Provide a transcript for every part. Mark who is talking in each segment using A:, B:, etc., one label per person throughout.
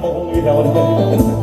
A: ำบกค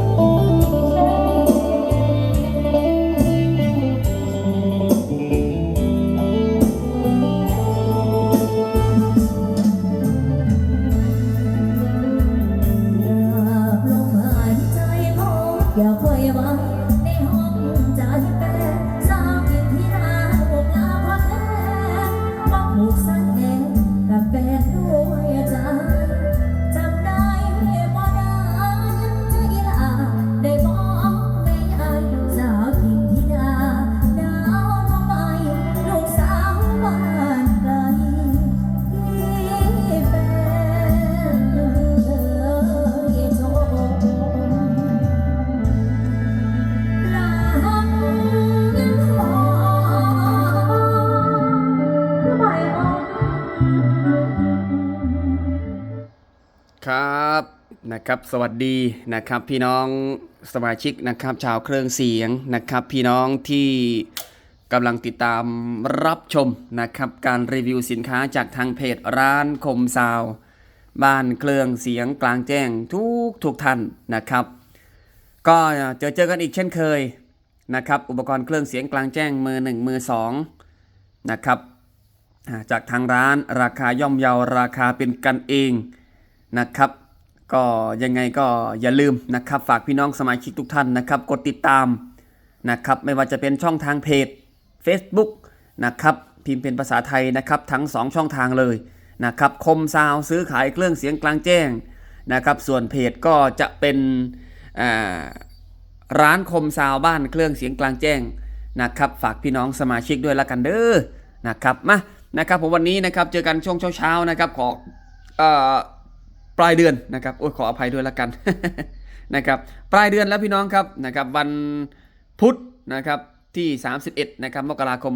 A: นะ
B: ครับสวัสดีนะครับพี่น้องสมาชิกนะครับชาวเครื่องเสียงนะครับพี่น้องที่กำลังติดตามรับชมนะครับการรีวิวสินค้าจากทางเพจร้านคมซาว บ้านเครื่องเสียงกลางแจ้งทุกทุกท่านนะครับ ก็เจอเจอกันอีกเช่นเคยนะครับอุปกรณ์เครื่องเสียงกลางแจ้งมือหนึ่งมือสองนะครับจากทางร้านราคาย่อมเยาราคาเป็นกันเองนะครับ ก็ยังไงก็อย่าลืมนะครับ ฝากพี่น้องสมาชิกทุกท่านนะครับ กดติดตามนะครับไม่ว่าจะเป็นช่องทางเพจ Facebook นะครับพิมพ์เป็นภาษาไทยนะครับทั้ง 2 ช่องทางเลยนะครับคมซาวซื้อขายเครื่องเสียงกลางแจ้งนะครับส่วนเพจก็จะเป็นร้านคมซาวบ้านเครื่องเสียงกลางแจ้งนะครับฝากพี่น้องสมาชิกด้วยละกันเด้อนะครับมานะครับผมวันนี้นะครับเจอกันช่วงเช้าๆนะครับขออ ปลายเดือนนะครับโอ้ยขออภัยด้วยละกันนะครับปลายเดือนแล้วพี่น้องครับนะครับวันพุธนะครับที่ 31นะครับมกราคม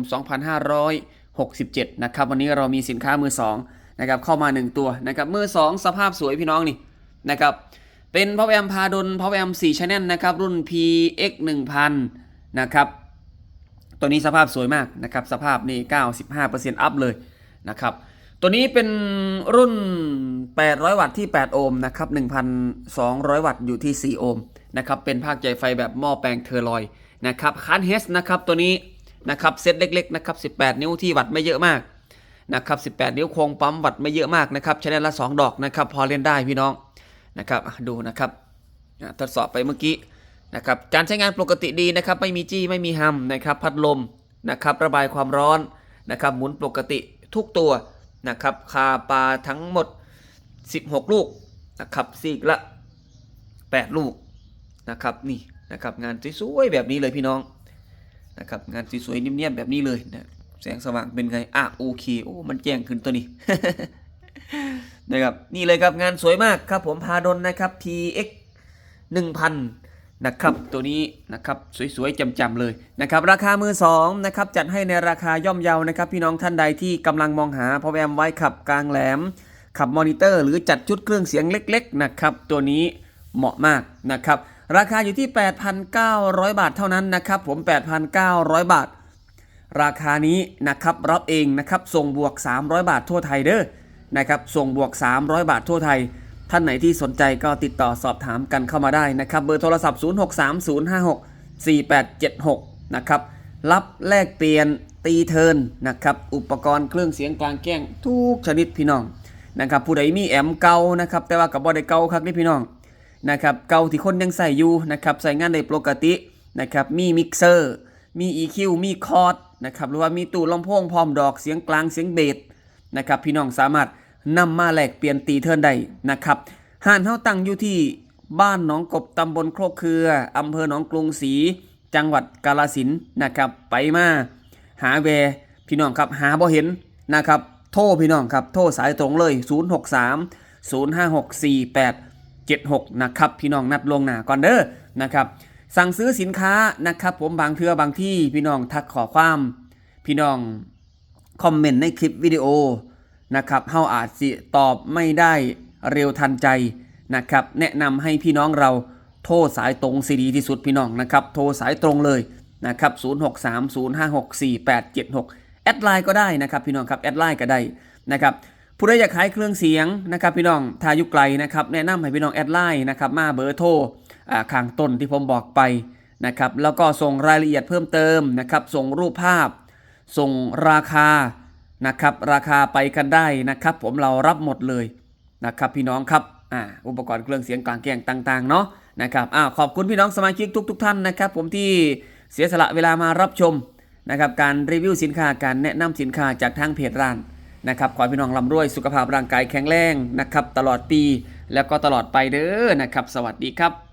B: 2567นะครับวันนี้เรามีสินค้ามือ2นะครับเข้ามา 1 ตัวนะครับมือ 2 สภาพสวยพี่น้องนี่นะครับเป็นพาวแอมพาดลพาวแอม4 Channel นะครับรุ่น PX 1000นะครับตัวนี้สภาพสวยมากนะครับสภาพนี่ 95%อัพเลยนะครับ ตัวนี้เป็นรุ่น 800 วัตต์ที่ 8 โอห์มนะครับ 1,200 วัตต์อยู่ที่ 4 โอห์มนะครับ เป็นภาคใจไฟแบบหม้อแปลงเทอร์ลอยด์นะครับคันเฮสนะครับตัวนี้นะครับเซตเล็กๆนะครับ 18 นิ้วที่วัตต์ไม่เยอะมากนะครับ 18 นิ้วโครงปั๊มวัตต์ไม่เยอะมากนะครับใช้ได้ละ 2 ดอกนะครับ พอเล่นได้พี่น้องนะครับดูนะครับทดสอบไปเมื่อกี้นะครับการใช้งานปกติดีนะครับ ไม่มีจี้ไม่มีฮัมนะครับ พัดลมนะครับ ระบายความร้อนนะครับ หมุนปกติทุกตัว นะครับคาปลาทั้งหมด 16 ลูกนะครับซีกละ 8 ลูกนะครับนี่นะครับงานสวยๆแบบนี้เลยพี่น้องนะครับงานสวยๆเนียบๆแบบนี้เลยนะแสงสว่างเป็นไงอะโอเคโอ้มันแจ้งขึ้นตัวนี้นะครับนี่เลยครับงานสวยมากครับผมพาดลนะครับ TX 1000 นะครับตัวนี้นะครับสวยๆจำๆเลยนะครับราคามือ2นะครับจัดให้ในราคาย่อมเยานะครับ พี่น้องท่านใดที่กำลังมองหาพอแวมไว้ขับกลางแหลม ขับมอนิเตอร์ หรือจัดชุดเครื่องเสียงเล็กๆนะครับตัวนี้เหมาะมากนะครับราคาอยู่ที่ 8,900 บาทเท่านั้นนะครับผม 8,900 บาท ราคานี้นะครับรับเองนะครับส่งบวก 300 บาททั่วไทยเด้อนะครับส่งบวก 300 บาททั่วไทย ท่านไหนที่สนใจก็ติดต่อสอบถามกันเข้ามาได้นะครับ เบอร์โทรศัพท์ 0630564876 นะครับ รับแลกเปลี่ยนตีเทินนะครับ อุปกรณ์เครื่องเสียงกลางแจ้งทุกชนิดพี่น้องนะครับผู้ใดมีแอมเก่านะครับแต่ว่ากับบอได้เก่าครับนี่พี่น้องนะครับเก่าที่คนยังใส่อยู่นะครับใส่งานได้ปกตินะครับมีมิกเซอร์มี EQ มีคอร์ดนะครับหรือว่ามีตู้ลำโพงพร้อมดอกเสียงกลางเสียงเบสนะครับพี่น้องสามารถ นำมาแลกเปลี่ยนตีเทินได้นะครับห้านเฮาตั้งอยู่ที่บ้านหนองกบตำบลโคกเครืออำเภอหนองกรุงศรีจังหวัดกาฬสินนะครับ ไปมาหาแวพี่น้องครับหาบ่เห็นนะครับ โทรพี่น้องครับ โทรสายตรงเลย 063 056 48 76 นะครับ พี่น้องนัดลงหน้าก่อนเด้อนะครับ สั่งซื้อสินค้านะครับผมบางเทือบางที่พี่น้องทักขอความ พี่น้องคอมเมนต์ในคลิปวิดีโอ นะครับเฮาอาจสิตอบไม่ได้เร็วทันใจนะครับแนะนำให้พี่น้องเราโทรสายตรงซีดีที่สุดพี่น้องนะครับโทรสายตรงเลยนะครับ0630564876แอดไลน์ก็ได้นะครับพี่น้องครับแอดไลน์ก็ได้นะครับผู้ใดอยากขายเครื่องเสียงนะครับพี่น้องทายุไกลนะครับแนะนำให้พี่น้องแอดไลน์นะครับมาเบอร์โทรอ่าข้างต้นที่ผมบอกไปนะครับแล้วก็ส่งรายละเอียดเพิ่มเติมนะครับส่งรูปภาพ ส่งราคา นะครับราคาไปกันได้นะครับ ผมเรารับหมดเลยนะครับพี่น้องครับอ่าอุปกรณ์เครื่องเสียงกลางแกงต่างๆเนาะนะครับอ่าขอบคุณพี่น้องสมาชิกทุกๆท่านนะครับ ผมที่เสียสละเวลามารับชมนะครับการรีวิวสินค้าการแนะนำสินค้าจากทางเพจร้านนะครับขอพี่น้องร่ำรวยสุขภาพร่างกายแข็งแรงนะครับตลอดปีแล้วก็ตลอดไปเด้อนะครับ สวัสดีครับ